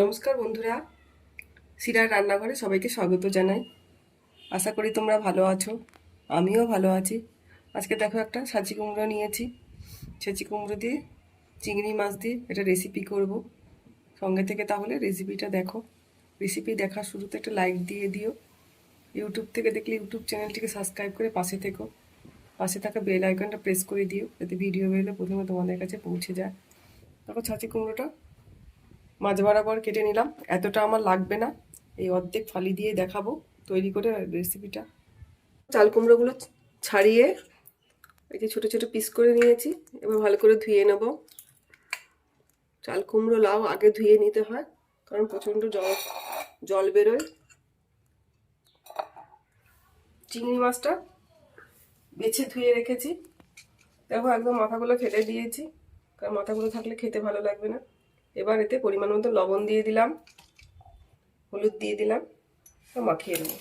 নমস্কার বন্ধুরা। সিরার রান্নাঘরে সবাইকে স্বাগত জানাই। আশা করি তোমরা ভালো আছো, আমিও ভালো আছি। আজকে দেখো একটা সাচি কুমড়ো নিয়েছি। ছাচি কুমড়ো দিয়ে, চিংড়ি মাছ দিয়ে এটা রেসিপি করব। সঙ্গে থেকে তাহলে রেসিপিটা দেখো। রেসিপি দেখার শুরুতে একটা লাইক দিয়ে দিও। ইউটিউব থেকে দেখলে ইউটিউব চ্যানেলটিকে সাবস্ক্রাইব করে পাশে থেকো। পাশে থাকা বেল আইকনটা প্রেস করে দিও, যাতে ভিডিও বেরোলে প্রথমে তোমাদের কাছে পৌঁছে যায়। দেখো ছাচি কুমড়োটা মাঝ বরাবর কেটে নিলাম। এতটা আমার লাগবে না। এই অর্ধেক ফালি দিয়ে দেখাবো, তৈরি করে রেসিপিটা চাল কুমড়োগুলো ছাড়িয়ে এই যে ছোটো ছোটো পিস করে নিয়েছি। এবার ভালো করে ধুয়ে নেব। চাল কুমড়ো লাউ আগে ধুয়ে নিতে হয়, কারণ প্রচণ্ড জল জল বেরোয়। চিংড়ি মাছটা বেছে ধুয়ে রেখেছি। দেখো একদম মাথাগুলো ফেলে দিয়েছি, কারণ মাথাগুলো থাকলে খেতে ভালো লাগবে না। এবার এতে পরিমাণ মতো লবণ দিয়ে দিলাম, হলুদ দিয়ে দিলাম মাখিয়ে নেব।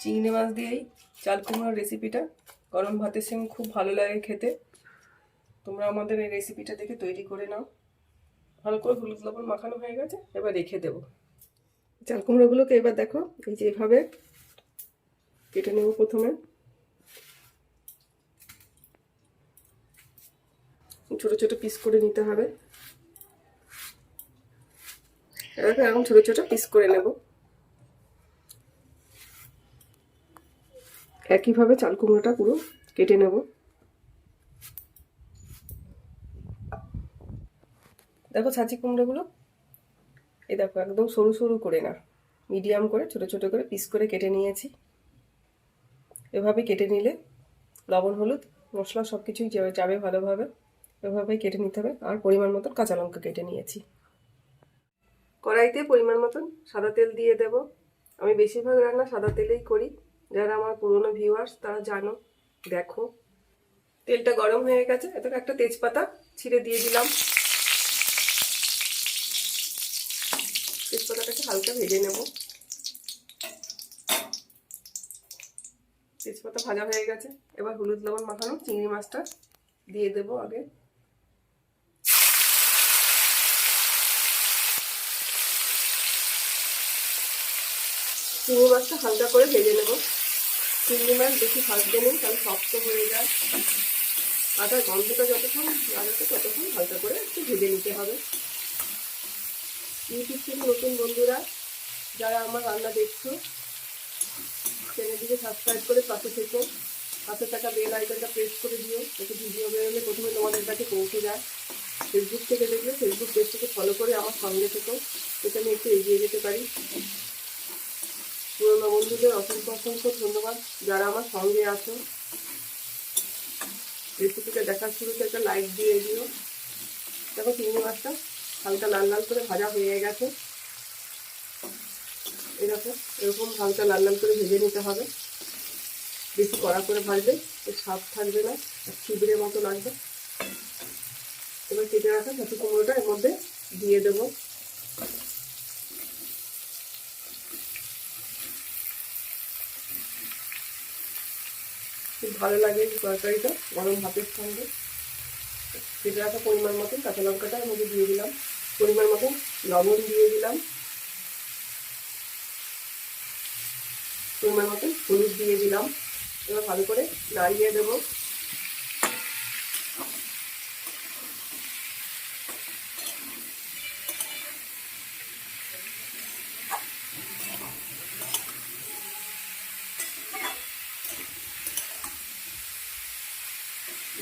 চিংড়ি মাছ দিয়েই চাল কুমড়োর রেসিপিটা গরম ভাতের সঙ্গে খুব ভালো লাগে খেতে। তোমরা আমাদের এই রেসিপিটা দেখে তৈরি করে নাও। ভালো করে হলুদ লবণ মাখানো হয়ে গেছে, এবার রেখে দেব। চাল কুমড়োগুলোকে এবার দেখো, এই যে এভাবে কেটে নেব প্রথমে। ছোট ছোট পিস করে নিতে হবে। এরকম এরকম ছোট ছোট পিস করে নেব। একইভাবে চাল কুমড়োটা পুরো কেটে নেব। দেখো ছাঁচি কুমড়োগুলো, এই দেখো একদম সরু সরু করে না মিডিয়াম করে, ছোট ছোট করে পিস করে কেটে নিয়েছি। এভাবে কেটে নিলে লবণ, হলুদ, মশলা সব কিছুই যাবে ভালোভাবে। এভাবেই কেটে নিতে হবে। আর পরিমাণ মতন কাঁচা লঙ্কা কেটে নিয়েছি। কড়াইতে পরিমাণ মতন সাদা তেল দিয়ে দেব। আমি বেশিরভাগ রান্না সাদা তেলেই করি। যারা আমার পুরনো ভিউয়ার্স তারা জানো, দেখো। তেলটা গরম হয়ে গেছে। এত একটা তেজপাতা ছিঁড়ে দিয়ে দিলাম। তেজপাতাটাকে হালকা ভেজে নেব। তেজপাতা ভাজা হয়ে গেছে। এবার হলুদ লবণ মাখানো চিংড়ি মাছটা দিয়ে দেবো আগে। চিংড়ি মাছটা হালকা করে ভেজে নেব। চিংড়ি মাছ বেশি ভাজতে নেই তাহলে শক্ত হয়ে যায়। আটার গন্ধটা যতক্ষণ লাগাতে ততক্ষণ হালকা করে একটু ভেজে নিতে হবে। ইউটিউব থেকে নতুন বন্ধুরা, যারা আমার রান্না দেখছ, চ্যানেলটিকে সাবস্ক্রাইব করে পাশে থেকো। পাশে থাকা বেল আইকনটা প্রেস করে দিও, যাতে ভিডিও বেরোলে প্রথমে তোমাদের কাছে পৌঁছে যায়। ফেসবুক থেকে দেখলে ফেসবুক পেজটাকে ফলো করে আমার সঙ্গে থেকো। এটা আমি একটু এগিয়ে যেতে পারি। পুরোনো বন্ধুদের অসংখ্য অসংখ্য ধন্যবাদ যারা আমার সঙ্গে আছো। রেসিপিটা দেখার শুরুতে একটা লাইক দিয়ে দিও। দেখো চিংড়ি মাছটা হালকা লাল লাল করে ভাজা হয়ে গেছে। এরকম এরকম হালকা লাল লাল করে ভেজে নিতে হবে। বেশি কড়া করে ভাজবে এর স্বাদ থাকবে না ছিবড়ে মতো লাগবে। এবার কেটে রাখা ছাতু কুমড়োটা এর মধ্যে দিয়ে দেবো। খুব ভালো লাগে তরকারিটা, গরম ভাতের সঙ্গে। কেটে রাখা পরিমাণ মতন, কাঁচা লঙ্কাটা মধ্যে দিয়ে দিলাম। পরিমাণ মতন লবণ দিয়ে দিলাম। পরিমাণ মতন হলুদ দিয়ে দিলাম। এবার ভালো করে নাড়িয়ে দেবো।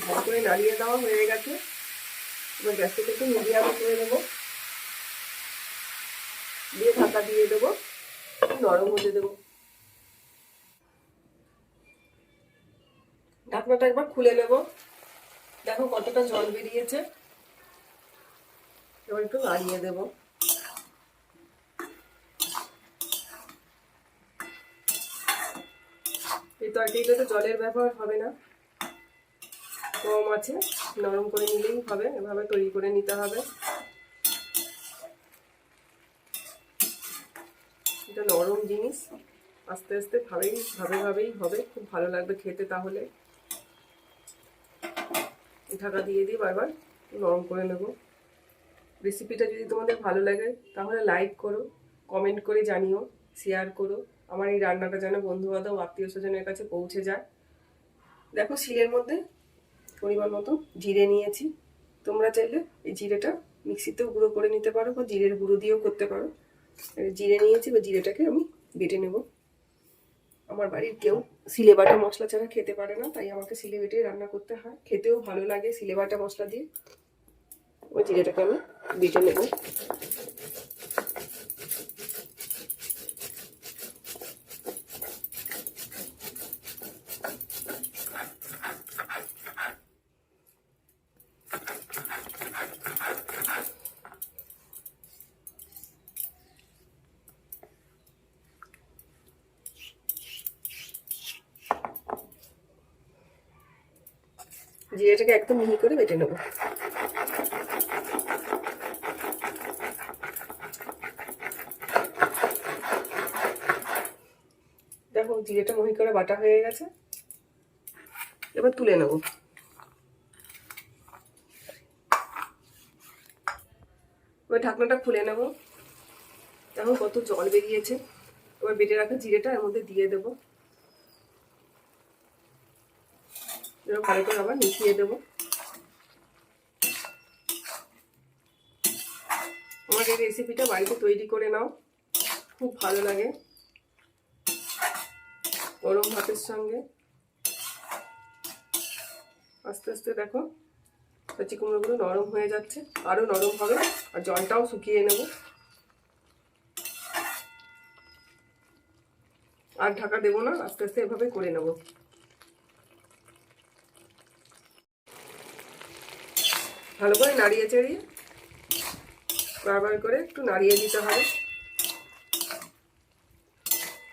ভালো করে নাড়িয়ে দেওয়া হয়ে গেছে। এবার গ্যাসটাকে একটু মিডিয়ামে করে দেবো দিয়ে ঢাকা দিয়ে দেবো। নরম হতে দেবো। ঢাকনাটা একবার খুলে নেব। দেখো কতটা জল বেরিয়েছে। এবার একটু নাড়িয়ে দেবো। এই তরকারিটাতে জলের ব্যবহার হবে না। কম আছে, নরম করে নিলেই হবে, এভাবে তৈরি করে নিতে হবে। এটা নরম জিনিস, আস্তে আস্তে ভাবেই, ভাবে ভাবেই হবে, খুব ভালো লাগবে খেতে তাহলে। ঢাকা দিয়ে দিই বারবার নরম করে নেব। রেসিপিটা যদি তোমাদের ভালো লাগে, তাহলে লাইক করো, কমেন্ট করে জানিও, শেয়ার করো। আমার এই রান্নাটা যেন বন্ধু বান্ধব আত্মীয় স্বজনের কাছে পৌঁছে যায়। দেখো, শিলের মধ্যে পরিমাণ মতো জিরে নিয়েছি। তোমরা চাইলে এই জিরেটা মিক্সিতেও গুঁড়ো করে নিতে পারো বা জিরের গুঁড়ো দিয়েও করতে পারো। জিরে নিয়েছি বা জিরেটাকে আমি বেটে নেব। আমার বাড়ির কেউ সিলে বাটা মশলা ছাড়া খেতে পারে না, তাই আমাকে সিলে বেটে রান্না করতে হয়। খেতেও ভালো লাগে সিলে বাটা মশলা দিয়ে। ওই জিরেটাকে আমি বেটে নেব। জিরেটাকে একদম মিহি করে বেটে নেব। দেখো, জিরেটা মিহি করে বাটা হয়ে গেছে। এবার তুলে নেব। এবার ঢাকনাটা খুলে নেব। দেখো, কত জল বেরিয়েছে। এবার বেটে রাখা জিরেটা এর মধ্যে দিয়ে দেবো। এবার ভালো করে আবার মিশিয়ে দেবো। আমার এই রেসিপিটা বাড়িতে তৈরি করে নাও, খুব ভালো লাগে। গরম ভাতের সঙ্গে। আস্তে আস্তে দেখো, কচি কুমড়োগুলো নরম হয়ে যাচ্ছে আরও নরম হবে, আর জলটাও শুকিয়ে নেব। আর ঢাকা দেবো না, আস্তে আস্তে এভাবে করে নেব। ভালো করে নাড়িয়ে চাড়িয়ে বারবার করে একটু নাড়িয়ে দিতে হবে।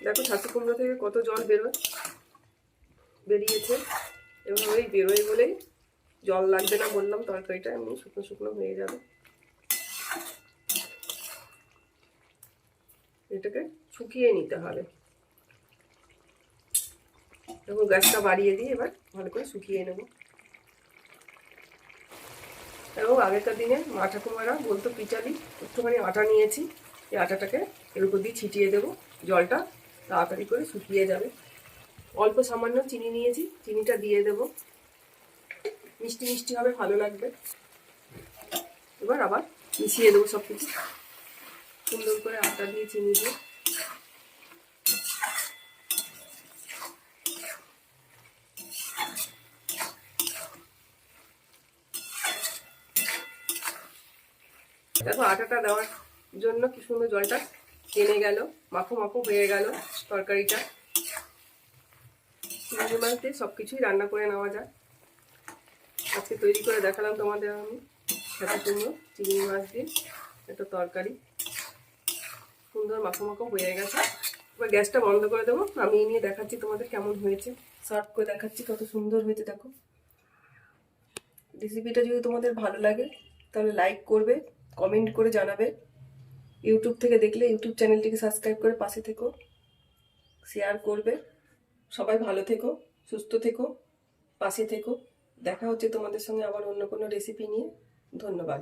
দেখো ছাতি কুমড়ো থেকে কত জল বেরোয় বেরিয়েছে। এভাবেই বেরোয় বলেই জল লাগবে না বললাম, তরকারিটা এমনি শুকনো শুকনো হয়ে যাবে। এটাকে শুকিয়ে নিতে হবে। দেখো গ্যাসটা বাড়িয়ে দিয়ে এবার ভালো করে শুকিয়ে নেব। এবং আগেকার দিনে মা ঠাকুমারা বলতো, পিচালি, একটুখানি আটা নিয়েছি। এই আটাটাকে এর উপর দিয়ে ছিটিয়ে দেবো। জলটা তাড়াতাড়ি করে শুকিয়ে যাবে। অল্প সামান্য চিনি নিয়েছি, চিনিটা দিয়ে দেব। মিষ্টি মিষ্টি হবে, ভালো লাগবে। এবার আবার মিশিয়ে দেবো সব কিছু সুন্দর করে আটা দিয়ে চিনি দিয়ে। দেখো আটাটা দেওয়ার জন্য কি সুন্দর জলটা টেনে গেল, মাখো মাখো হয়ে গেল তরকারিটা। চিংড়ি মাছ দিয়ে সব কিছুই রান্না করে নেওয়া যায় আজকে তৈরি করে দেখালাম তোমাদের আমি। সাথে কুমড়ো চিংড়ি মাছ দিয়ে একটা তরকারি। সুন্দর মাখো মাখো হয়ে গেছে। এবার গ্যাসটা বন্ধ করে দেবো। আমি নিয়ে দেখাচ্ছি তোমাদের কেমন হয়েছে। সার্ভ করে দেখাচ্ছি কত সুন্দর হয়েছে, দেখো। রেসিপিটা যদি তোমাদের ভালো লাগে, তাহলে লাইক করবে। কমেন্ট করে জানাবে। ইউটিউব থেকে দেখলে ইউটিউব চ্যানেলটিকে সাবস্ক্রাইব করে পাশে থেকো। শেয়ার করবে। সবাই ভালো থেকো, সুস্থ থেকো, পাশে থেকো। দেখা হচ্ছে তোমাদের সঙ্গে আবার অন্য কোনো রেসিপি নিয়ে। ধন্যবাদ।